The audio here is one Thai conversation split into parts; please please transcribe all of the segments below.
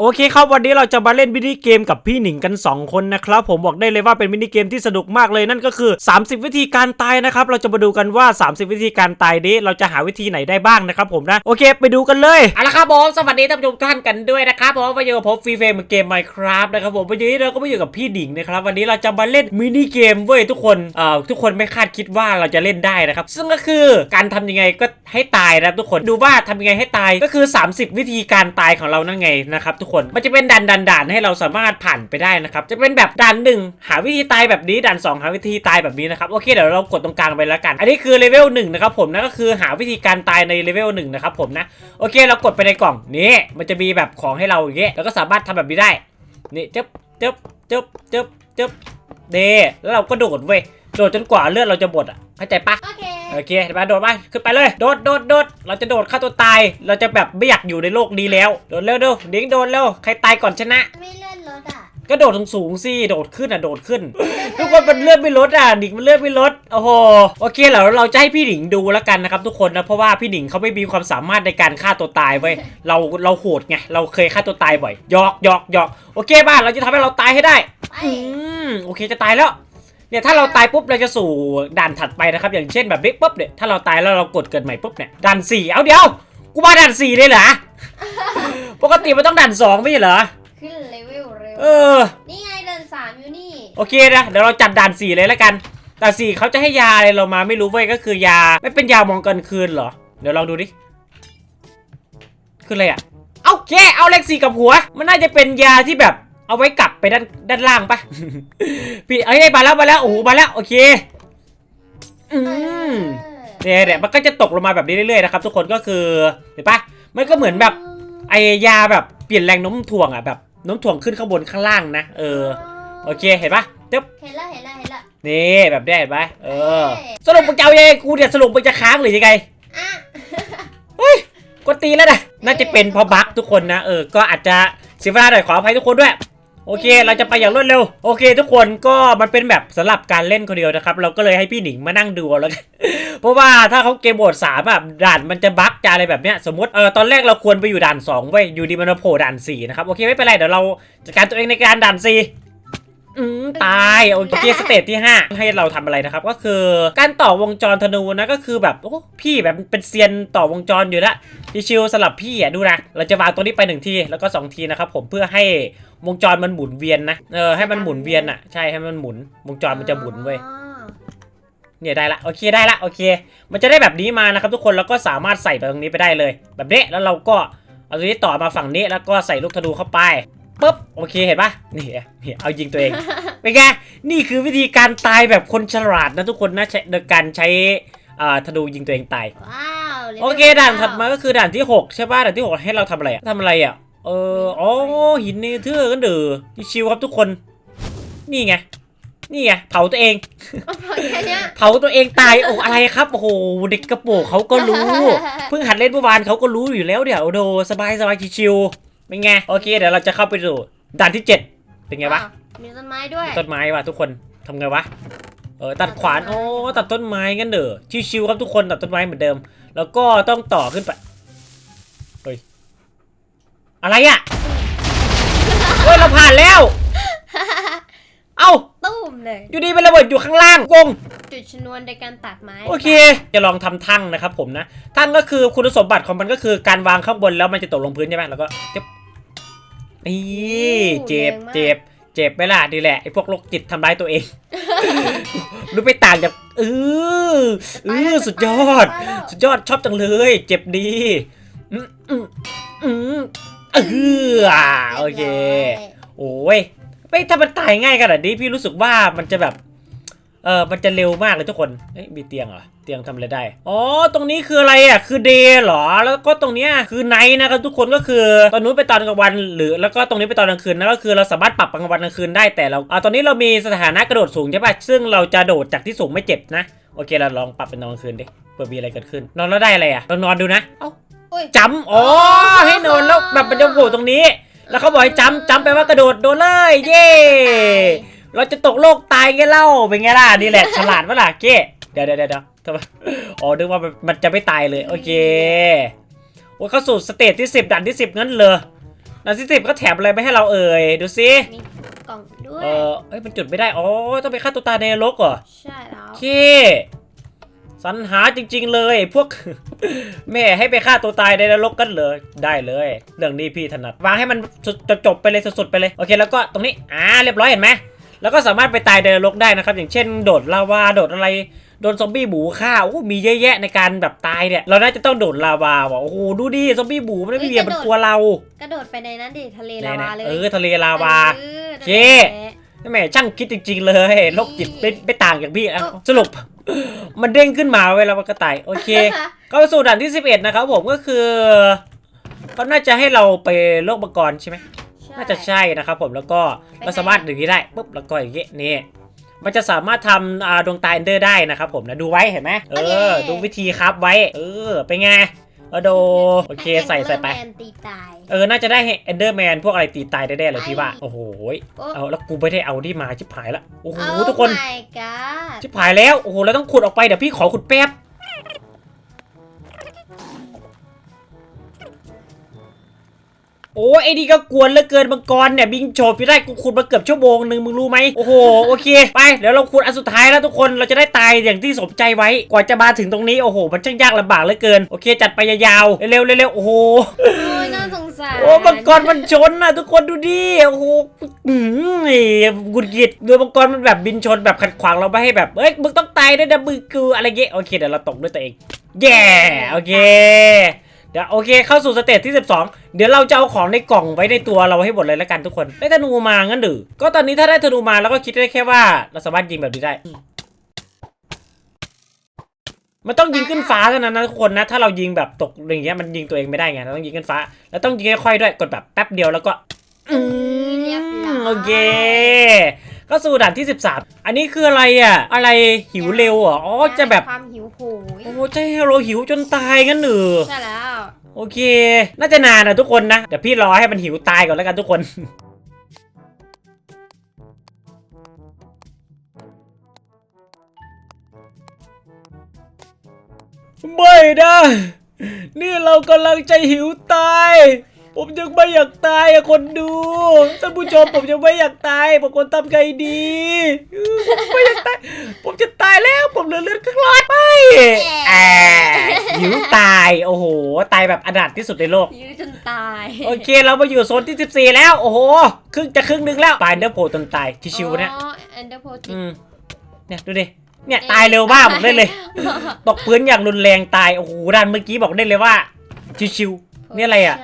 โอเคครับวันนี้เราจะมาเล่นมินิเกมกับพี่หนิงกัน 2 คนนะครับผมบอกได้เลยว่าเป็นมินิเกมที่สนุกมากเลยนั่นก็คือ 30 วิธีการตายนะครับเราจะมาดูกันว่า 30 วิธีการตายนี้เราจะหาวิธีไหนได้บ้างนะครับผมนะโอเคไปดูกันเลยเอาละครับผมสวัสดีท่านผู้ชมท่านกันด้วยนะครับผมมาอยู่กับผมฟรีเฟรมเกม Minecraft นะครับผมวันนี้เราก็มาอยู่กับพี่หนิงนะครับวันนี้เราจะมาเล่นมินิเกมเว้ยทุกคนเอ่อทุกคนไม่คาดคิดว่าเราจะเล่นได้นะครับซึ่งก็คือการทำยังไงก็ให้ตายนะทุกคนดูว่าทำยังไงให้ตายก็คือ 30 วิธีการตายของเรานั่นไงนะครับทุกคน มันจะเป็นด่านด่านด่านให้เราสามารถผ่านไปได้นะครับ จะเป็นแบบด่านหนึ่งหาวิธีตายแบบนี้ด่านสองหาวิธีตายแบบนี้นะครับ โอเคเดี๋ยวเรากดตรงกลางไปแล้วกัน อันนี้คือเลเวลหนึ่งนะครับผมนะก็คือหาวิธีการตายในเลเวลหนึ่งนะครับผมนะ โอเคเรากดไปในกล่องนี่มันจะมีแบบของให้เราอย่างเงี้ยแล้วก็สามารถทำแบบนี้ได้ นี่จึ๊บจึ๊บจึ๊บจึ๊บจึ๊บเดแล้วเราก็โดดเว้ยโดดจนกว่าเลือดเราจะหมดอะ เข้าใจปะโอเคโอเคเห็นปะโดดไปขึ้นไปเลยโดดโดดโดดเราจะโดดฆ่าตัวตาย เราจะแบบไม่อยากอยู่ในโลกนี้แล้วโดดเร็วเร็วดิ้งโดดเร็วใครตายก่อนชนะ ไม่เลื่อนรถอะก็โดดสูงๆสิโดดขึ้นอะโดดขึ้น ทุกคนมันเลื่อนไม่ลดอะหนิงมันเลื่อนไม่ลดโอ้โหโอเคเดี๋ยวเราจะให้พี่หนิงดูแล้วกันนะครับทุกคนนะเพราะว่าพี่หนิงเขาไม่มีความสามารถในการฆ่าตัวตายเว้ยเราเราโหดไงเราเคยฆ่าตัวตายบ่อยหยอกหยอกหยอกโอเคบ้านเราจะทำให้เราตายให้ได้ไปอืมโอเคจะตายแล้ว เนี่ยถ้าเราตายปุ๊บเราจะสู่ด่านถัดไปนะครับ อย่างเช่นแบบนี้ปุ๊บเนี่ยถ้าเราตายแล้วเรากดเกิดใหม่ปุ๊บเนี่ยด่านสี่เอาเดี๋ยว กูมาด่านสี่เลยเหรอปกติมันต้องด่านสองไม่ใช่เหรอขึ้นเลเวลเร็วเออ นี่ไงเดินสามอยู่นี่โอเคนะเดี๋ยวเราจัดด่านสี่เลยแล้วกันด่านสี่เขาจะให้ยาอะไรเรามาไม่รู้เว้ยก็คือยาไม่เป็นยามองกลางคืนเหรอเดี๋ยวลองดูดิคืออะไรอะเอาแค่เอาเลขสี่กับหัว มันน่าจะเป็นยาที่แบบ เอาไว้กลับไปด้านด้านล่างปะพี่เอ้ยมาแล้วมาแล้วโอ้โหมาแล้วโอเคอืมเนี่ยเนี่ยมันก็จะตกลงมาแบบนี้เรื่อยๆนะครับทุกคนก็คือเห็นปะมันก็เหมือนแบบไอยาแบบเปลี่ยนแรงโน้มถ่วงอะแบบโน้มถ่วงขึ้นข้างบนข้างล่างนะเออโอเคเห็นปะเดี๋ยวเห็นแล้วเห็นแล้วเห็นแล้วนี่แบบนี้เห็นปะเออเอ้ยสรุปมึงจะเอายังไงกูเนี่ยสรุปมึงจะค้างหรือยังไงอะกดตีแล้วนะน่าจะเป็นเพราะบั๊กทุกคนนะเออก็อาจจะเสียเวลาหน่อยขออภัยทุกคนด้วย โอเค เราจะไปอย่างรวดเร็ว โอเค ทุกคนก็มันเป็นแบบสำหรับการเล่นคนเดียวนะครับ เราก็เลยให้พี่หนิงมานั่งดูแล้วกันเพราะว่าถ้าเขาเกมโหมดสามอะด่านมันจะบั๊กจะอะไรแบบเนี้ยสมมติเออตอนแรกเราควรไปอยู่ด่านสองเว้อยู่ดีมันมาโผล่ด่านสี่นะครับโอเคไม่เป็นไรเดี๋ยวเราจัดการตัวเองในการด่านสี่ อืมตายโอเคสเตจที่ 5 ให้เราทำอะไรนะครับ ก็คือการต่อวงจรธนูนะก็คือแบบโอ้พี่แบบเป็นเซียนต่อวงจรอยู่แล้วชิวสำหรับพี่อะดูนะเราจะวางตัวนี้ไปหนึ่งทีแล้วก็สองทีนะครับผมเพื่อให้วงจรมันหมุนเวียนนะเออให้มันหมุนเวียนอะใช่ให้มันหมุนวงจรมันจะหมุนเว้ยเนี่ยได้ละโอเคได้ละโอเค มันจะได้แบบนี้มานะครับทุกคนแล้วก็สามารถใส่ไปตรงนี้ไปได้เลย แบบนี้แล้วเราก็เอาตัวนี้ต่อมาฝั่งนี้แล้วก็ใส่ลูกธนูเข้าไป ปุ๊บโอเคเห็นปะนี่นี่เอายิงตัวเองเป็นไงนี่คือวิธีการตายแบบคนฉลาดนะทุกคนนะใช้โดยการใช้อ่าธนูยิงตัวเองตายว้าวลวลโอเคด่านถัดมาก็คือด่านที่ 6 ใช่ป่ะด่านที่ 6 ให้เราทำอะไรอะทำอะไรอะเอออ๋อหินเนเธอร์กันเด้อชิวๆครับทุกคน นี่ไงนี่ไงเผาตัวเองแค่เนี้ยเผาตัวเองตายโอ้อะไรครับโอ้โหเด็กกระโปรงเขาก็รู้ เพิ่งหัดเล่นเมื่อวานเขาก็รู้อยู่แล้วเดี๋ยวโดสบายสบายชิวๆ เป็นไง โอเคเดี๋ยวเราจะเข้าไปดูด่านที่ 7 เป็นไงวะอ้าวมีต้นไม้ด้วย ต้นไม้ว่ะทุกคนทำไงวะ เออตัดขวาน โอ้ตัดต้นไม้กันเด้อ ชิวๆครับทุกคนตัดต้นไม้เหมือนเดิม แล้วก็ต้องต่อขึ้นไป เฮ้ย อะไรอะ เฮ้ยเราผ่านแล้ว เอ้าตุ้มเลย อยู่ดีเป็นระเบิดอยู่ข้างล่างงงจุดชนวนในการตัดไม้ โอเค จะลองทำทั้งนะครับผมนะ ทั้งก็คือคุณสมบัติของมันก็คือการวางข้างบนแล้วมันจะตกลงพื้นใช่ไหมแล้วก็เจ็บ นี่เจ็บเจ็บเจ็บไหมล่ะดีแหละไอ้พวกโรคจิตทำร้ายตัวเองดูไปต่างจากเออเออสุดยอดไปแล้วสุดยอดชอบจังเลย เจ็บดีอืมอืมอืมเอออะโอเค โอ้ยไม่ถ้ามันตายง่ายขนาดนี้พี่รู้สึกว่ามันจะแบบ เออมันจะเร็วมากเลยทุกคนเอ้ยมีเตียงเหรอ เตียงทำอะไรได้ อ๋อ ตรงนี้คืออะไรอะ คือเดย์เหรอ แล้วก็ตรงเนี้ยคือไนท์นะครับทุกคนก็คือตอนนู้นไปตอนกลางวัน หรือแล้วก็ตรงนี้ไปตอนกลางคืนนะก็คือเราสามารถปรับกลางวันกลางคืนได้แต่เราอ่าตอนนี้เรามีสถานะกระโดดสูงใช่ป่ะ ซึ่งเราจะโดดจากที่สูงไม่เจ็บนะ โอเคเราลองปรับเป็นตอนกลางคืนดิ เผื่อมีอะไรเกิดขึ้น นอนแล้วได้อะไรอะ เรานอนดูนะ เอ้าโอ้ยจำอ๋อ ให้นอนแล้วแบบมันจะโผล่ตรงนี้ แล้วเขาบอกให้จำจำไปลว่ากระโดดโดนเลย เย้ เราจะตกโลกตายไงเล่าเป็นไงล่ะนี่แหละฉลาดปะล่ะเก้เดี๋ยวเดี๋ยวเดี๋ยวทำไมอ๋อนึกว่ามันมันจะไม่ตายเลยโอเคโอ้ยเข้าสู่สเตจที่ 10ด่านที่ 10งั้นเลยด่านที่สิบก็แถมอะไรไปให้เราเอ่ยดูสิมีกล่องด้วยเออเอ้ยมันจุดไม่ได้อ๋อต้องไปฆ่าตัวตายในนรกเหรอใช่แล้วโอเคสรรหาจริง ๆ เลยพวก แม่ให้ไปฆ่าตัวตายในนรกกันเลยได้เลย เรื่องนี้พี่ถนัดวางให้มันจบๆไปเลยสุดๆไปเลยโอเคแล้วก็ตรงนี้อ่าเรียบร้อยเห็นไหม แล้วก็สามารถไปตายในนรกได้นะครับ อย่างเช่นโดดลาวาโดดอะไรโดนซอมบี้บูฆ่าโอ้มีเยอะแยะในการแบบตายเนี่ยเราน่าจะต้องโดดลาวาว่ะโอ้โหดูดิซอมบี้บูมันไม่มีมันกลัวเรากระโดดไปในนั้นดิทะเลไหนลาวาๆเลยเออทะเลลาวาเออโอเคแม่ช่างคิดจริง ๆ เลยโรคจิตไม่ไม่ต่างจากพี่อะสรุป มันเด้งขึ้นมาเวลามันกระต่ายโอเคเข้าสู่ด่านที่ 11 นะครับผมก็คือเขาน่าจะให้เราไปโลกมังกรใช่ไหมใช่ น่าจะใช่นะครับผมแล้วก็ไปไหนเราสามารถอย่างนี้ได้ปุ๊บแล้วก็อย่างนี้นี่มันจะสามารถทำอ่าดวงตาเอนเดอร์ได้นะครับผมนะดูไว้เห็นไหมเออ ดูวิธีครับไว้ เออเป็นไงเอาโดโอเคใส่ใส่ไปแมนตีตายเออ น่าจะได้เอนเดอร์แมนพวกอะไรตีตายได้ๆเลยพี่ว่าไอ้โอ้โหโอ้เอาแล้วกูไม่ได้เอาที่มาชิบหายละโอ้โห Oh ทุกคน my god ชิบหายแล้วโอ้โหแล้วต้องขุดออกไปเดี๋ยวพี่ขอขุดแป๊บ โอ้ยไอ้นี่ก็กวนเหลือเกินมังกรเนี่ยบิงโฉบไปได้กูขุดมาเกือบชั่วโมงหนึ่งมึงรู้ไหมโอ้โหโอเคไปเดี๋ยวเราขุดอันสุดท้ายแล้วทุกคนเราจะได้ตายอย่างที่สมใจไว้กว่าจะมาถึงตรงนี้โอ้โห มันช่างยากลำบากเหลือเกินโอเคจัดไปยาวๆเร็วๆเร็วๆโอ้โหโอ้ยน่าสงสารโอ้มังกรมันชนนะทุกคนดูดิโอ้โหอืมไอ้กุดกิดโดยมังกรมันแบบบินชนแบบขัดขวางเราไม่ให้แบบเอ้ยมึงต้องตายด้วยนะมือกูอะไรเงี้ยโอเคเดี๋ยวเราตกด้วยตัวเองแย่โอเค เดี๋ยวโอเคเข้าสู่สเตจที่ 12 เดี๋ยวเราจะเอาของในกล่องไว้ในตัวเราให้หมดเลยแล้วกันทุกคน ได้ธนูมางั้นหรือก็ตอนนี้ถ้าได้ธนูมาแล้วก็คิดได้แค่ว่า เราสามารถยิงแบบนี้ได้ มันต้องยิงขึ้นฟ้าเท่านั้นนะทุกคนนะ ถ้าเรายิงแบบตกอย่างเงี้ยมันยิงตัวเองไม่ได้ไงเราต้องยิงขึ้นฟ้า แล้วต้องยิงค่อยๆด้วยกดแบบแป๊บเดียวแล้วก็อืมเรียบร้อยโอเค ก็สู่ด่านที่ 13 อันนี้คืออะไรอะ อะไรหิวเร็วเหรออ๋อจะแบบ ความหิวโหยโอ้จะให้เราหิวจนตายงั้นเหรอใช่แล้ว โอเค น่าจะนานนะทุกคนนะ เดี๋ยวพี่รอให้มันหิวตายก่อนแล้วกันทุกคน ไม่นะนี่เรากำลังจะหิวตาย ผมยังไม่อยากตายอะคนดูท่านผู้ชมผมยังไม่อยากตายผมควรทำไงดีผมไม่อยากตายผมจะตายแล้วผมเหลือเลือดครึ่งหลอดไปแอบหิวตายโอ้โหตายแบบอนาถที่สุดในโลกหิวจนตาย โอเคเรามาอยู่โซนที่ 14 แล้ว โอ้โห ครึ่งจะครึ่งหนึงแล้วตายเนื้อโผล่จนตายชิวๆเนี่ยอ๋อแอนเดอร์โพติอืมเนี่ยดูดิเนี่ยตายเร็วมากบอกได้เลย ตกพื้นอย่างรุนแรงตายโอ้โหดันเมื่อกี้บอกได้เลยว่าชิวๆนี่อะไรอะ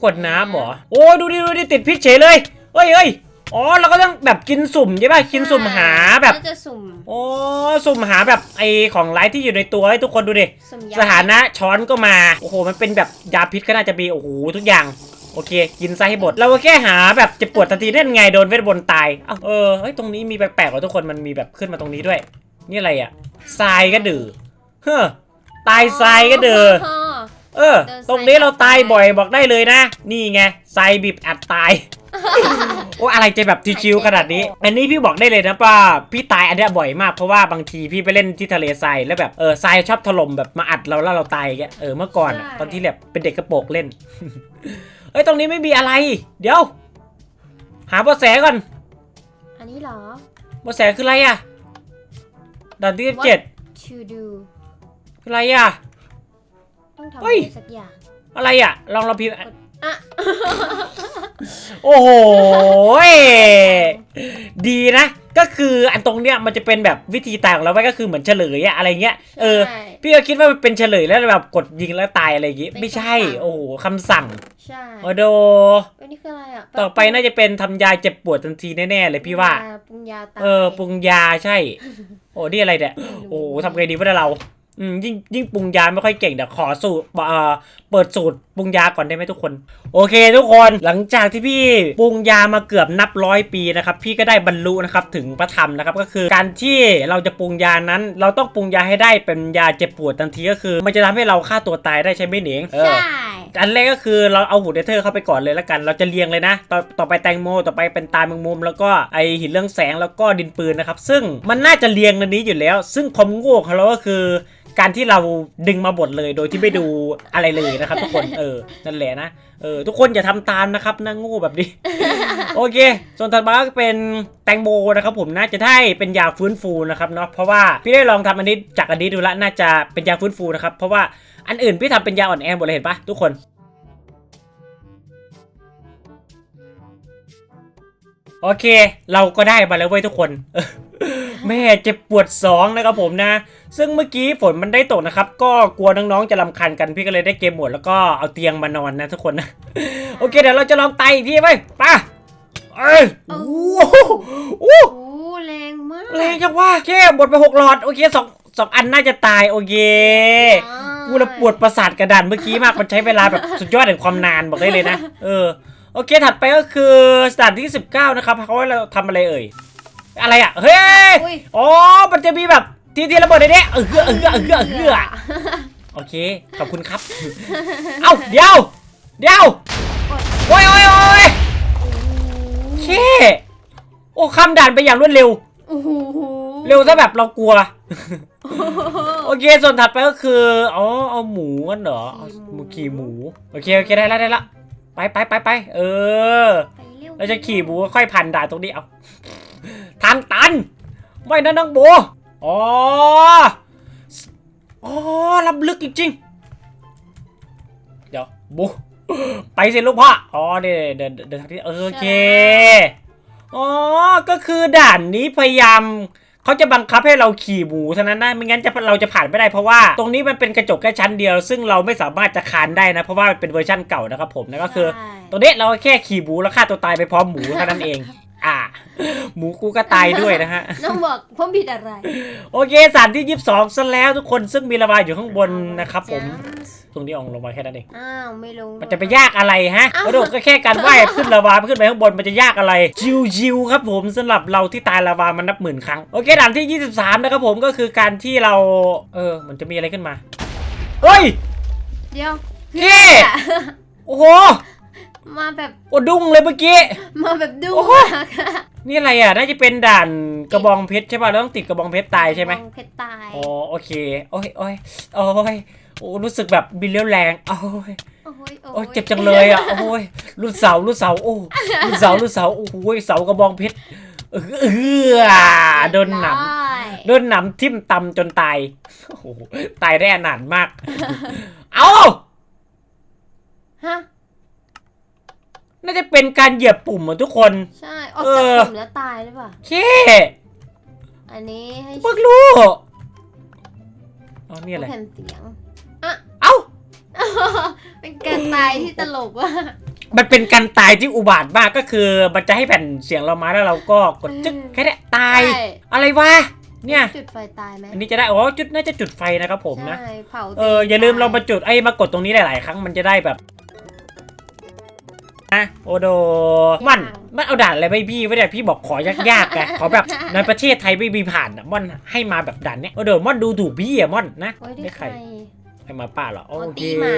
ขวดน้ำเหรอ โอ้ดูดิดูดิติดพิษเฉยเลยเฮ้ยเฮ้ยอ๋อเราก็ต้องแบบกินสุ่มใช่ป่ะกินสุ่มหาแบบน่าจะสุ่มโอ้สุ่มหาแบบไอของไลท์ที่อยู่ในตัวให้ทุกคนดูดิสุ่มยสถานะช้อนก็มาโอ้โหมันเป็นแบบยาพิษก็น่าจะมีโอ้โหทุกอย่างโอเค กินซะให้หมดเราก็แค่หาแบบเจ็บปวดทันทีนั่นไงโดนเวทบนต์ตายเอ้าเออเฮ้ยตรงนี้มีแปลกๆว่ะทุกคนมันมีแบบขึ้นมาตรงนี้ด้วย นี่อะไรอะทรายก็ดื้อเฮ้อตายทรายก็เดือ เออเดินทรายตรงนี้เราตายบ่อยบอกได้เลยนะ นี่ไงทรายบีบอัดตาย โอ้อะไรจะแบบชิวๆขนาดนี้ อันนี้พี่บอกได้เลยนะว่าพี่ตายอันเนี้ยบ่อยมากเพราะว่าบางทีพี่ไปเล่นที่ทะเลทรายแล้วแบบเออทรายชอบถล่มแบบมาอัดเราแล้วเราตายอย่างเงี้ยเออเมื่อก่อนอะใช่ตอนที่แบบเป็นเด็กกระโปรงเล่น เอ้ยตรงนี้ไม่มีอะไร เดี๋ยว หาเบาะแสก่อนอันนี้เหรอ เบาะแสคืออะไรอะด่านที่สิบเจ็ด to do คืออะไรอะ ต้องทำเฮ้ยอะไรสักอย่างอะไรอะลองเราพิมพ์อะ โอ้โหยดีนะ ก็คืออันตรงเนี้ยมันจะเป็นแบบวิธีตายของเราไว้ก็คือเหมือนเฉลยอะอะไรเงี้ย เออ ใช่ พี่ก็คิดว่ามันเป็นเฉลยแล้วแบบกดยิงแล้วตายอะไรอย่างงี้เป็นไม่ใช่คำสั่งโอ้โหคำสั่งใช่โอโด อันนี้คืออะไรอะต่อไปน่าจะเป็นทำยาเจ็บปวดทันทีแน่ๆเลยพี่ว่ายปรุงยาตายเออปรุงยาใช่ โอ้นี่อะไรเนี่ย โอ้โหทำไงดีวะเนี่ยเรา อืมยิ่งยิ่งปรุงยาไม่ค่อยเก่งเดี๋ยวขอสูตรเอ่อเปิดสูตรปรุงยาก่อนได้ไหมทุกคน โอเค ทุกคนหลังจากที่พี่ปรุงยามาเกือบนับร้อยปีนะครับพี่ก็ได้บรรลุนะครับถึงพระธรรมนะครับก็คือการที่เราจะปรุงยานั้น เราต้องปรุงยาให้ได้เป็นยาเจ็บปวดทันทีก็คือ มันจะทำให้เราฆ่าตัวตายได้ใช่ไหมเหนียงเออใช่อันแรกก็คือเราเอาหูเดเธอร์เข้าไปก่อนเลยแล้วกัน เราจะเรียงเลยนะ ต่อต่อไปแตงโมต่อไปเป็นตาแมงมุม แล้วก็ไอหินเรื่องแสงแล้วก็ดินปืนนะครับซึ่งมันน่าจะเรียงในนี้อยู่แล้ว ซึ่งความโง่ของเราก็คือ การที่เราดึงมาบทเลยโดยที่ไม่ดูอะไรเลยนะครับ ทุกคนเออนั่นแหละนะเออทุกคนอย่าทำตามนะครับนะโงูแบบนี้ โอเค ส่วนถัดมาก็เป็นแตงโมนะครับผมน่าจะได้เป็นยาฟื้นฟูนะครับเนาะเพราะว่าพี่ได้ลองทำอันนี้จากอันนี้ดูแล้วน่าจะเป็นยาฟื้นฟูนะครับ เพราะว่าอันอื่นพี่ทำเป็นยาอ่อนแอหมดเลยเห็นปะทุกคนโอเค เราก็ได้มาแล้วเว้ยทุกคน แม่เจ็บปวดสองนะครับผมนะ ซึ่งเมื่อกี้ฝนมันได้ตกนะครับ ก็กลัวน้องๆจะรำคาญกันพี่ก็เลยได้เกมหมดแล้วก็เอาเตียงมานอนนะทุกคนนะ โอเคเดี๋ยวเราจะลองไต่อีกทีไปไป่ะเอ้ยโอ้โหโอ้โอ้แรงมากแรงจังว่าแค่หมดไปหกหลอดโอเคสองสองอันน่าจะตายโอเคกูละปวดประสาทกระดานเมื่อกี้มากมันใช้เวลาแบบสุดยอดแห่งความนานบอกได้เลยนะ เออ โอเคถัดไปก็คือสถานที่ 19 นะครับเขาให้เราทำอะไรเอ่ย อะไรอะ เฮ้ยอุ้ยอ๋อมันจะมีแบบทีทีระเบิดในนี้เออเออเออเออเออเออโอเค ขอบคุณครับ เอ้าเดี๋ยว เดี๋ยว โอ้ยโอ้ยโอ้ยเคโอ้ข้ามด่านไปอย่างรวดเร็ว โอ้โหเร็วซะแบบเรากลัว โอเค ส่วนถัดไปก็คือ อ๋อ เอาหมูกันเหรอเอาหมูขี่หมู โอเค โอเค ได้แล้วได้แล้ว ไปไปไปไป เออ ไปเร็วเราจะขี่หมูค่อยผ่านด่านตรงนี้เอา ทางตัน ไม่นะน้องโบอ๋ออ๋อล้ำลึกจริงๆ เดี๋ยวโบไปสิลูกพ่อ อ๋อเดินเดินเดินทางที่โอเค อ๋อ ก็คือด่านนี้พยายามเขาจะบังคับให้เราขี่หมูเท่านั้นนะไม่งั้นจะเราจะผ่านไม่ได้เพราะว่า ตรงนี้มันเป็นกระจกแค่ชั้นเดียว ซึ่งเราไม่สามารถจะคานได้นะ เพราะว่ามันเป็นเวอร์ชั่นเก่านะครับผมนะก็คือใช่ตรงนี้เราแค่ขี่หมูแล้วฆ่าตัวตายไปพร้อมหมูเท่านั้นเองอ่า หมูกูก็ตายด้วยนะฮะ น้องบอกผมผิดอะไร โอเคสารที่22ซะแล้วทุกคนซึ่งมีระบายอยู่ข้างบนนะครับผมตรงนี้อองลงมาแค่นั้นเอง อ้าวไม่ลงมันจะไปยากอะไรฮะเอ้ากระโดดก็แค่การว่ายขึ้นลาวาขึ้นไปข้างบนมันจะยากอะไรชิวๆครับผมสำหรับเราที่ตายลาวามันนับหมื่นครั้ง โอเคด่านที่ 23 นะครับผมก็คือการที่เรา เออ มันจะมีอะไรขึ้นมา เฮ้ย เดี๋ยวเฮ้โอ้โห มาแบบโอ้ดุ้งเลยเมื่อกี้ มาแบบดูโอ้โหมากอะนี่อะไรอะ น่าจะเป็นด่านกระบองเพชรใช่ป่ะเราต้องติดกระบองเพชรตายใช่ไหมมองเพชรตายอ๋อโอเค โอ้ยโอ้ยโอ้ยโอ้รู้สึกแบบบินเลี้ยวแรงโอ้ยโอ้ยโอ้ยเจ็บจังเลยอะโอ้ยลูกเสาลูกเสาโอ้ลูกเสาลูกเสาโอ้โหเสากระบองเพชรเออเออโดนหนำโดนหนำทิ่มตำจนตาย โอ้โห ตายได้อนาถมาก เอาฮะ น่าจะเป็นการเหยียบปุ่มอะทุกคน ใช่ ออกเอจากอกลุ่มแล้วตายหรือเปล่าเคอันนี้ให้เพิ่งรู้อ๋อนี่อะไรแผ่นเสียงเอ้า เป็นการตายที่ตลกว่ะมันเป็นการตายที่อุบาทมากก็คือ มันจะให้แผ่นเสียงเรามาแล้วเราก็กดจึ๊กแค่นี้ตายใช่อะไรวะเนี่ยจุดไฟตายไหมอันนี้จะได้อ๋อจุดน่าจะจุดไฟนะครับผมนะใช่เผาเอออย่าลืมเรามาจุดไอ้ยมากดตรงนี้หลาย ๆ ครั้งมันจะได้แบบ นะโอโดมันมันเอาด่านอะไรไปพี่ไม่ได้พี่บอกขอยากๆไงขอแบบในประเทศไทยไม่มีผ่านอะมันให้มาแบบด่านเนี้ยโอโดม่อนดูถูกพี่อะม่อนนะโอ้ยได้ได้ใคใครรให้มาป้าเหรอโอโอ้เคตีหมา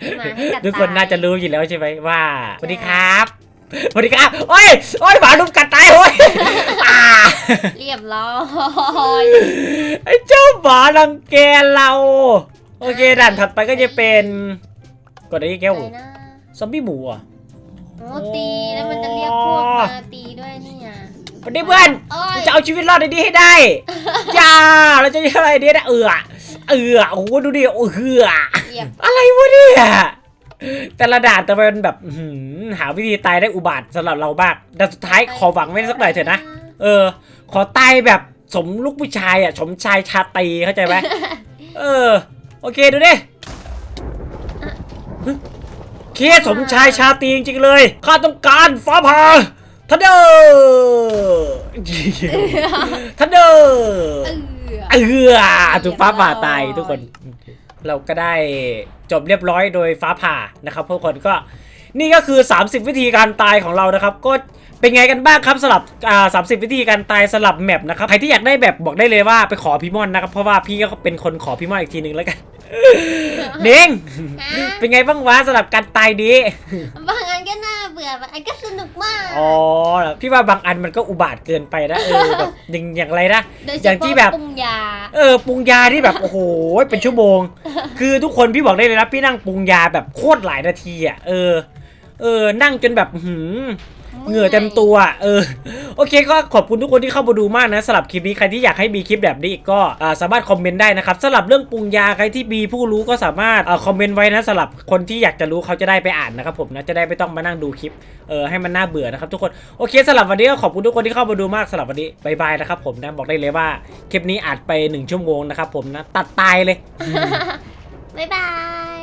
ตีหมาให้กัดทุกคนตยน่าจะรู้อยู่แล้วใช่ไหมว่าสวัสดีครับสวัสดีครับโอ้ยโอ้ยหมาลุมกัดตายโอ้ยอ่าเรียบร้อยไอ้เจ้าหมารังแกเรา โอเคด่านถัดไปก็จะเป็นกดอะไรแก้วอะไรนะซอมบี้หมูอะ โอ้ตีแล้วมันจะเรียกพวกมาตีด้วยนี่ไงสวัสดีเพื่อนโอ้ยจะเอาชีวิตรอดในนี้ให้ได้อย่าเราจะยังไงดีนะเอือเอือโอ้โหดูดิโอ้เหือเรียบอะไรวะเนี่ยแต่ละด่านแต่เป็นแบบอื้อหือหาวิธีตายได้อุบาทสำหรับเราบ้างแต่สุดท้ายขอหวังไว้สักหน่อยเถอะนะเออ ขอตายแบบสมลูกผู้ชายอะสมชายชาตรีเข้าใจไหมเออ โอเคดูดิ เคสมชายชาตรีจริงๆเลย ข้าต้องการฟ้าผ่าทันเดอร์ทันเดอร์เออเออถูกฟ้าผ่าตายทุกคน เราก็ได้จบเรียบร้อยโดยฟ้าผ่านะครับทุกคนก็นี่ก็คือ 30 วิธีการตายของเรานะครับ ก็เป็นไงกันบ้างครับสำหรับอ่า30วิธีการตายสลับแมปนะครับ ใครที่อยากได้แบบบอกได้เลยว่าไปขอพี่ม่อนนะครับ เพราะว่าพี่ก็เป็นคนขอพี่ม่อนอีกทีนึงแล้วกัน เน่งฮะเป็นไงบ้างวะสำหรับการตายดีบางอันก็น่าเบื่อบางอันก็สนุกมาก อ๋อพี่ว่าบางอันมันก็อุบาทเกินไปนะเออแบบอย่างอย่างไรนะ โดยเฉอย่างที่พาะแบบปรุงยา เออปรุงยาที่แบบโอ้โหเป็นชั่วโมง คือทุกคนพี่บอกได้เลยนะพี่นั่งปรุงยาแบบโคตรหลายนาทีอะเออเออนั่งจนแบบอื้อหือ เหงื่อเต็มตัวอะเออ โอเคก็ขอบคุณทุกคนที่เข้ามาดูมากนะสำหรับคลิปนี้ใครที่อยากให้มีคลิปแบบนี้อีกก็อ่าสามารถคอมเมนต์ได้นะครับสำหรับเรื่องปรุงยาใครที่มีผู้รู้ก็สามารถอ่าคอมเมนต์ไว้นะสำหรับคนที่อยากจะรู้เขาจะได้ไปอ่านนะครับผมนะจะได้ไม่ต้องมานั่งดูคลิปเออให้มันน่าเบื่อนะครับทุกคนโอเคสำหรับวันนี้ก็ขอบคุณทุกคนที่เข้ามาดูมากสำหรับวันนี้บายบายนะครับผมนะบอกได้เลยว่าคลิปนี้อัดไปหนึ่งชั่วโมงนะครับผมนะตัดตายเลยบ๊ายบาย